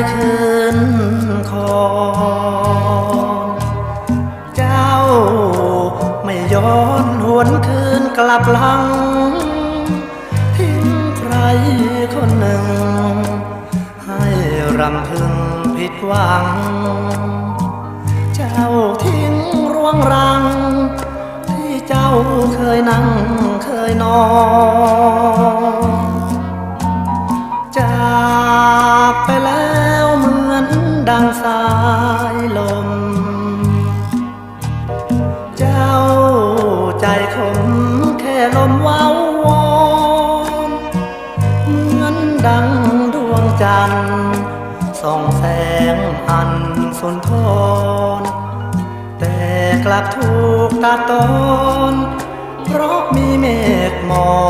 ยคืนคอ เจ้าไม่ย้อนหวนคืนกลับหลัง ทิ้งใครคนหนึ่ง ให้รำพึงผิดหวัง เจ้าทิ้งร่วงรัง ที่เจ้าเคยนั่งเคยนอนจากไปแล้ว ดังสายลม เจ้าใจคมแค่ลมว้าววอนเหมือนดังดวงจันทร์ส่องแสงอันสุนทรแต่กลับถูกตัดตอนเพราะมีเมฆหมอก